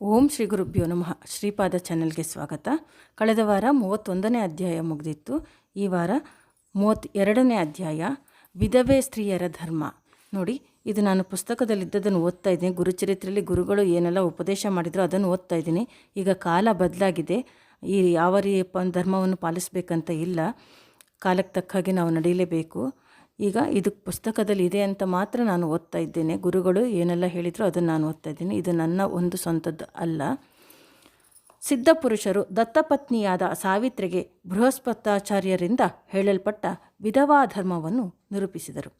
ಓಂ ಶ್ರೀ ಗುರುಭ್ಯೋ ನಮಃ. ಶ್ರೀಪಾದ ಚಾನೆಲ್ಗೆ ಸ್ವಾಗತ. ಕಳೆದ ವಾರ ಮೂವತ್ತೊಂದನೇ ಅಧ್ಯಾಯ ಮುಗಿದಿತ್ತು. ಈ ವಾರ ಮೂವತ್ತ್ ಎರಡನೇ ಅಧ್ಯಾಯ, ವಿಧವೆ ಸ್ತ್ರೀಯರ ಧರ್ಮ. ನೋಡಿ, ಇದು ನಾನು ಪುಸ್ತಕದಲ್ಲಿದ್ದದನ್ನು ಓದ್ತಾ ಇದ್ದೀನಿ. ಗುರುಚರಿತ್ರೆಯಲ್ಲಿ ಗುರುಗಳು ಏನೆಲ್ಲ ಉಪದೇಶ ಮಾಡಿದ್ರು ಅದನ್ನು ಓದ್ತಾ ಇದ್ದೀನಿ. ಈಗ ಕಾಲ ಬದಲಾಗಿದೆ. ಈ ಯಾವ ರೀ ಧರ್ಮವನ್ನು ಪಾಲಿಸಬೇಕಂತ ಇಲ್ಲ. ಕಾಲಕ್ಕೆ ತಕ್ಕ ಹಾಗೆ ನಾವು ನಡೀಲೇಬೇಕು. ಈಗ ಇದು ಪುಸ್ತಕದಲ್ಲಿ ಇದೆ ಅಂತ ಮಾತ್ರ ನಾನು ಓದ್ತಾ ಇದ್ದೇನೆ. ಗುರುಗಳು ಏನೆಲ್ಲ ಹೇಳಿದ್ರು ಅದನ್ನು ನಾನು ಓದ್ತಾ ಇದ್ದೇನೆ. ಇದು ನನ್ನ ಒಂದು ಸ್ವಂತದ್ದು ಅಲ್ಲ. ಸಿದ್ಧಪುರುಷರು ದತ್ತಪತ್ನಿಯಾದ ಸಾವಿತ್ರಿಗೆ ಬೃಹಸ್ಪತಾಚಾರ್ಯರಿಂದ ಹೇಳಲ್ಪಟ್ಟ ವಿಧವಾ ಧರ್ಮವನ್ನು ನಿರೂಪಿಸಿದರು.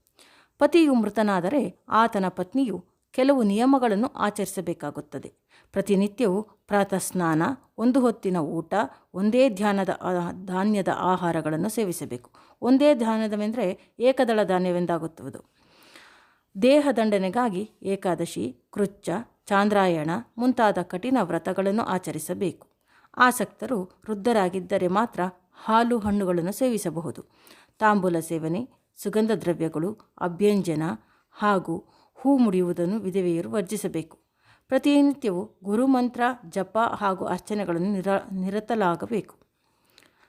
ಪತಿಯು ಮೃತನಾದರೆ ಆತನ ಪತ್ನಿಯು ಕೆಲವು ನಿಯಮಗಳನ್ನು ಆಚರಿಸಬೇಕಾಗುತ್ತದೆ. ಪ್ರತಿನಿತ್ಯವೂ ಪ್ರಾತಃ ಸ್ನಾನ ಒಂದು ಹೊತ್ತಿನ ಊಟ, ಒಂದೇ ಧ್ಯಾನದ ಧಾನ್ಯದ ಆಹಾರಗಳನ್ನು ಸೇವಿಸಬೇಕು. ಒಂದೇ ಧ್ಯಾನದವೆಂದರೆ ಏಕದಳ ಧಾನ್ಯವೆಂದಾಗುತ್ತದೆ ದೇಹ ದಂಡನೆಗಾಗಿ ಏಕಾದಶಿ ಕೃಚ್ಚ ಚಾಂದ್ರಾಯಣ ಮುಂತಾದ ಕಠಿಣ ವ್ರತಗಳನ್ನು ಆಚರಿಸಬೇಕು. ಆಸಕ್ತರು ವೃದ್ಧರಾಗಿದ್ದರೆ ಮಾತ್ರ ಹಾಲು ಹಣ್ಣುಗಳನ್ನು ಸೇವಿಸಬಹುದು. ತಾಂಬೂಲ ಸೇವನೆ ಸುಗಂಧ ದ್ರವ್ಯಗಳು ಅಭ್ಯಂಜನ ಹಾಗೂ ಹೂ ಮುಡಿಯುವುದನ್ನು ವಿಧವೆಯರು ವರ್ಜಿಸಬೇಕು. ಪ್ರತಿನಿತ್ಯವೂ ಗುರುಮಂತ್ರ, ಜಪ ಹಾಗೂ ಅರ್ಚನೆಗಳನ್ನು ನಿರ, ನಿರತಲಾಗಬೇಕು.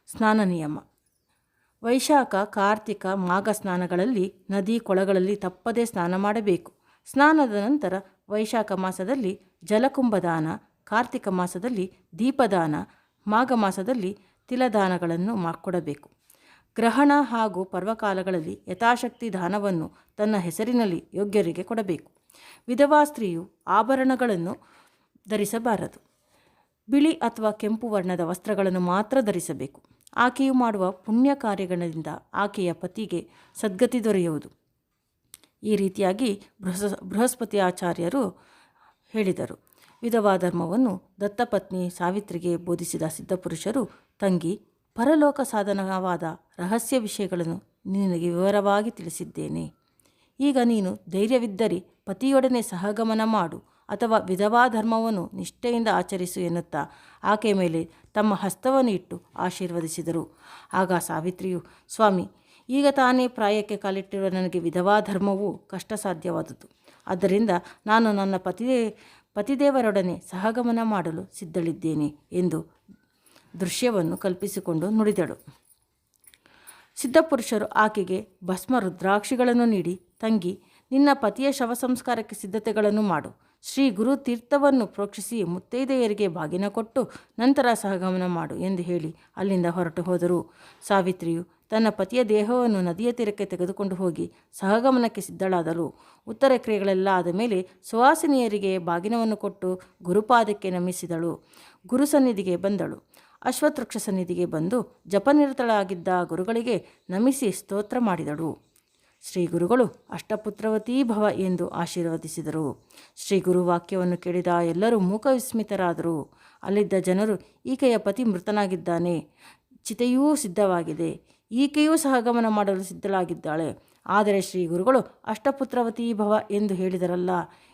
ಸ್ನಾನ ನಿಯಮ. ವೈಶಾಖ, ಕಾರ್ತಿಕ, ಮಾಘ ಸ್ನಾನಗಳಲ್ಲಿ ನದಿ ಕೊಳಗಳಲ್ಲಿ ತಪ್ಪದೇ ಸ್ನಾನ ಮಾಡಬೇಕು. ಸ್ನಾನದ ನಂತರ ವೈಶಾಖ ಮಾಸದಲ್ಲಿ ಜಲಕುಂಭದಾನ, ಕಾರ್ತಿಕ ಮಾಸದಲ್ಲಿ ದೀಪದಾನ, ಮಾಘ ಮಾಸದಲ್ಲಿ ತಿಲದಾನಗಳನ್ನು ಮಾಡಿಕೊಡಬೇಕು ಕೊಡಬೇಕು. ಗ್ರಹಣ ಹಾಗೂ ಪರ್ವಕಾಲಗಳಲ್ಲಿ ಯಥಾಶಕ್ತಿ ದಾನವನ್ನು ತನ್ನ ಹೆಸರಿನಲ್ಲಿ ಯೋಗ್ಯರಿಗೆ ಕೊಡಬೇಕು. ವಿಧವಾ ಸ್ತ್ರೀಯು ಆಭರಣಗಳನ್ನು ಧರಿಸಬಾರದು. ಬಿಳಿ ಅಥವಾ ಕೆಂಪು ವರ್ಣದ ವಸ್ತ್ರಗಳನ್ನು ಮಾತ್ರ ಧರಿಸಬೇಕು. ಆಕೆಯು ಮಾಡುವ ಪುಣ್ಯ ಕಾರ್ಯಗಳಿಂದ ಆಕೆಯ ಪತಿಗೆ ಸದ್ಗತಿ ದೊರೆಯುವುದು. ಈ ರೀತಿಯಾಗಿ ಬೃಹಸ್, ಬೃಹಸ್ಪತಿ ಆಚಾರ್ಯರು ಹೇಳಿದರು. ವಿಧವಾ ಧರ್ಮವನ್ನು ದತ್ತಪತ್ನಿ ಸಾವಿತ್ರಿಗೆ ಬೋಧಿಸಿದ ಸಿದ್ಧಪುರುಷರು, ತಂಗಿ ಪರಲೋಕ ಸಾಧನವಾದ ರಹಸ್ಯ ವಿಷಯಗಳನ್ನು ನಿನಗೆ ವಿವರವಾಗಿ ತಿಳಿಸಿದ್ದೇನೆ. ಈಗ ನೀನು ಧೈರ್ಯವಿದ್ದರೆ ಪತಿಯೊಡನೆ ಸಹಗಮನ ಮಾಡು ಅಥವಾ ವಿಧವಾ ಧರ್ಮವನ್ನು ನಿಷ್ಠೆಯಿಂದ ಆಚರಿಸು ಎನ್ನುತ್ತಾ ಆಕೆ ಮೇಲೆ ತಮ್ಮ ಹಸ್ತವನ್ನು ಇಟ್ಟು ಆಶೀರ್ವದಿಸಿದರು. ಆಗ ಸಾವಿತ್ರಿಯು, ಸ್ವಾಮಿ, ಈಗ ತಾನೇ ಪ್ರಾಯಕ್ಕೆ ಕಾಲಿಟ್ಟಿರುವ ನನಗೆ ವಿಧವಾ ಧರ್ಮವು ಕಷ್ಟ ಸಾಧ್ಯವಾದುದು ಆದ್ದರಿಂದ ನಾನು ನನ್ನ ಪತಿ ಪತಿದೇವರೊಡನೆ ಸಹಗಮನ ಮಾಡಲು ಸಿದ್ಧಳಿದ್ದೇನೆ ಎಂದು ದೃಶ್ಯವನ್ನು ಕಲ್ಪಿಸಿಕೊಂಡು ನುಡಿದಳು. ಸಿದ್ಧಪುರುಷರು ಆಕೆಗೆ ಭಸ್ಮ ರುದ್ರಾಕ್ಷಿಗಳನ್ನು ನೀಡಿ, ತಂಗಿ, ನಿನ್ನ ಪತಿಯ ಶವ ಸಂಸ್ಕಾರಕ್ಕೆ ಸಿದ್ಧತೆಗಳನ್ನು ಮಾಡು. ಶ್ರೀ ಗುರು ತೀರ್ಥವನ್ನು ಪ್ರೋಕ್ಷಿಸಿ ಮುತ್ತೈದೆಯರಿಗೆ ಬಾಗಿನ ಕೊಟ್ಟು ನಂತರ ಸಹಗಮನ ಮಾಡು ಎಂದು ಹೇಳಿ ಅಲ್ಲಿಂದ ಹೊರಟು ಹೋದರು. ಸಾವಿತ್ರಿಯು ತನ್ನ ಪತಿಯ ದೇಹವನ್ನು ನದಿಯ ತೀರಕ್ಕೆ ತೆಗೆದುಕೊಂಡು ಹೋಗಿ ಸಹಗಮನಕ್ಕೆ ಸಿದ್ಧಳಾದಳು. ಉತ್ತರ ಕ್ರಿಯೆಗಳೆಲ್ಲ ಆದ ಮೇಲೆ ಸುವಾಸಿನಿಯರಿಗೆ ಬಾಗಿನವನ್ನು ಕೊಟ್ಟು ಗುರುಪಾದಕ್ಕೆ ನಮಿಸಿದಳು. ಗುರುಸನ್ನಿಧಿಗೆ ಬಂದಳು. ಅಶ್ವತ್ಥವೃಕ್ಷ ಸನ್ನಿಧಿಗೆ ಬಂದು ಜಪನಿರತಳಾಗಿದ್ದ ಗುರುಗಳಿಗೆ ನಮಿಸಿ ಸ್ತೋತ್ರ ಮಾಡಿದಳು. ಶ್ರೀ ಗುರುಗಳು ಅಷ್ಟಪುತ್ರವತೀ ಭವ ಎಂದು ಆಶೀರ್ವದಿಸಿದರು. ಶ್ರೀ ಗುರು ವಾಕ್ಯವನ್ನು ಕೇಳಿದ ಎಲ್ಲರೂ ಮೂಕ ವಿಸ್ಮಿತರಾದರು ಅಲ್ಲಿದ್ದ ಜನರು, ಈಕೆಯ ಪತಿ ಮೃತನಾಗಿದ್ದಾನೆ. ಚಿತೆಯೂ ಸಿದ್ಧವಾಗಿದೆ. ಈಕೆಯೂ ಸಹಗಮನ ಮಾಡಲು ಸಿದ್ಧಳಾಗಿದ್ದಾಳೆ. ಆದರೆ ಶ್ರೀ ಗುರುಗಳು ಅಷ್ಟಪುತ್ರವತೀ ಭವ ಎಂದು ಹೇಳಿದರಲ್ಲ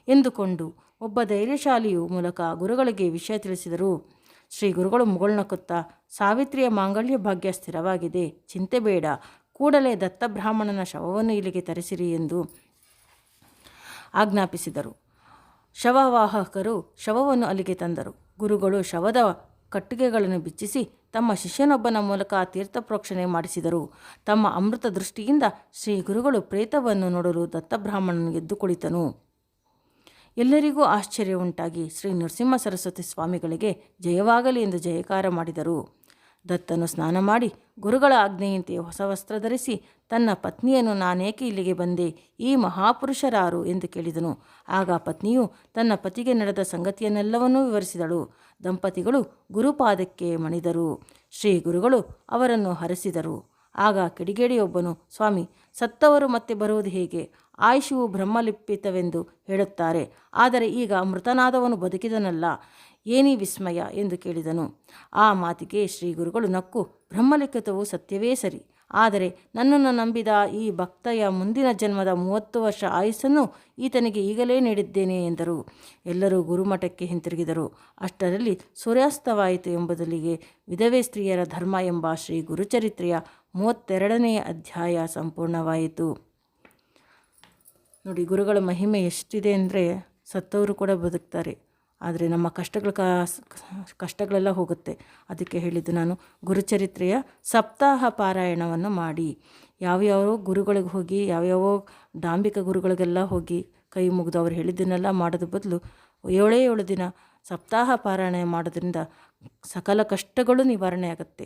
ಎಂದುಕೊಂಡು ಒಬ್ಬ ಧೈರ್ಯಶಾಲಿಯು ಮೂಲಕ ಗುರುಗಳಿಗೆ ವಿಷಯ ತಿಳಿಸಿದರು. ಶ್ರೀ ಗುರುಗಳು ಮುಗುಳ್ನಕ್ಕುತ್ತಾ ಸಾವಿತ್ರಿಯ ಮಾಂಗಲ್ಯ ಭಾಗ್ಯ ಸ್ಥಿರವಾಗಿದೆ. ಚಿಂತೆ ಬೇಡ. ಕೂಡಲೇ ದತ್ತಬ್ರಾಹ್ಮಣನ ಶವವನ್ನು ಇಲ್ಲಿಗೆ ತರಿಸಿರಿ ಎಂದು ಆಜ್ಞಾಪಿಸಿದರು. ಶವವಾಹಕರು ಶವವನ್ನು ಅಲ್ಲಿಗೆ ತಂದರು. ಗುರುಗಳು ಶವದ ಕಟ್ಟಿಗೆಗಳನ್ನು ಬಿಚ್ಚಿಸಿ ತಮ್ಮ ಶಿಷ್ಯನೊಬ್ಬನ ಮೂಲಕ ತೀರ್ಥ ಪ್ರೋಕ್ಷಣೆ ಮಾಡಿಸಿದರು. ತಮ್ಮ ಅಮೃತ ದೃಷ್ಟಿಯಿಂದ ಶ್ರೀ ಗುರುಗಳು ಪ್ರೇತವನ್ನು ನೋಡಲು ದತ್ತಬ್ರಾಹ್ಮಣನು ಎದ್ದು ಕುಳಿತನು. ಎಲ್ಲರಿಗೂ ಆಶ್ಚರ್ಯ ಉಂಟಾಗಿ ಶ್ರೀ ನರಸಿಂಹ ಸರಸ್ವತಿ ಸ್ವಾಮಿಗಳಿಗೆ ಜಯವಾಗಲಿ ಎಂದು ಜಯಕಾರ ಮಾಡಿದರು. ದತ್ತನು ಸ್ನಾನ ಮಾಡಿ ಗುರುಗಳ ಆಜ್ಞೆಯಂತೆ ಹೊಸ ವಸ್ತ್ರ ಧರಿಸಿ ತನ್ನ ಪತ್ನಿಯನ್ನು ನಾನೇಕೆ ಇಲ್ಲಿಗೆ ಬಂದೆ, ಈ ಮಹಾಪುರುಷರಾರು ಎಂದು ಕೇಳಿದನು. ಆಗ ಪತ್ನಿಯು ತನ್ನ ಪತಿಗೆ ನಡೆದ ಸಂಗತಿಯನ್ನೆಲ್ಲವನ್ನೂ ವಿವರಿಸಿದಳು. ದಂಪತಿಗಳು ಗುರುಪಾದಕ್ಕೆ ಮಣಿದರು. ಶ್ರೀ ಗುರುಗಳು ಅವರನ್ನು ಹರಸಿದರು. ಆಗ ಕಿಡಿಗೇಡಿಯೊಬ್ಬನು, ಸ್ವಾಮಿ, ಸತ್ತವರು ಮತ್ತೆ ಬರುವುದು ಹೇಗೆ? ಆಯುಷವು ಬ್ರಹ್ಮಲಿಪ್ಪಿತವೆಂದು ಹೇಳುತ್ತಾರೆ. ಆದರೆ ಈಗ ಮೃತನಾದವನು ಬದುಕಿದನಲ್ಲ. ಏನೀ ವಿಸ್ಮಯ? ಎಂದು ಕೇಳಿದನು. ಆ ಮಾತಿಗೆ ಶ್ರೀ ಗುರುಗಳು ನಕ್ಕು, ಬ್ರಹ್ಮಲಿಖಿತವು ಸತ್ಯವೇ ಸರಿ. ಆದರೆ ನನ್ನನ್ನು ನಂಬಿದ ಈ ಭಕ್ತೆಯ ಮುಂದಿನ ಜನ್ಮದ ಮೂವತ್ತು ವರ್ಷ ಆಯುಸ್ಸನ್ನು ಈತನಿಗೆ ಈಗಲೇ ನೀಡಿದ್ದೇನೆ ಎಂದರು. ಎಲ್ಲರೂ ಗುರುಮಠಕ್ಕೆ ಹಿಂತಿರುಗಿದರು. ಅಷ್ಟರಲ್ಲಿ ಸೂರ್ಯಾಸ್ತವಾಯಿತು ಎಂಬುದಲ್ಲಿಗೆ ವಿಧವೆ ಸ್ತ್ರೀಯರ ಧರ್ಮ ಎಂಬ ಶ್ರೀ ಗುರುಚರಿತ್ರೆಯ ಮೂವತ್ತೆರಡನೆಯ ಅಧ್ಯಾಯ ಸಂಪೂರ್ಣವಾಯಿತು. ನೋಡಿ, ಗುರುಗಳ ಮಹಿಮೆ ಎಷ್ಟಿದೆ ಅಂದರೆ ಸತ್ತವರು ಕೂಡ ಬದುಕ್ತಾರೆ, ಆದರೆ ನಮ್ಮ ಕಷ್ಟಗಳ ಕಷ್ಟಗಳೆಲ್ಲ ಹೋಗುತ್ತೆ. ಅದಕ್ಕೆ ಹೇಳಿದ್ದು ನಾನು, ಗುರುಚರಿತ್ರೆಯ ಸಪ್ತಾಹ ಪಾರಾಯಣವನ್ನು ಮಾಡಿ. ಯಾವ್ಯಾವ ಗುರುಗಳಿಗೆ ಹೋಗಿ, ಯಾವ್ಯಾವ ಡಾಂಬಿಕ ಗುರುಗಳಿಗೆಲ್ಲ ಹೋಗಿ ಕೈ ಮುಗಿದು ಅವ್ರು ಹೇಳಿದ್ದನ್ನೆಲ್ಲ ಮಾಡೋದ್ರ ಬದಲು ಏಳೇ ಏಳು ದಿನ ಸಪ್ತಾಹ ಪಾರಾಯಣ ಮಾಡೋದ್ರಿಂದ ಸಕಲ ಕಷ್ಟಗಳು ನಿವಾರಣೆ ಆಗುತ್ತೆ.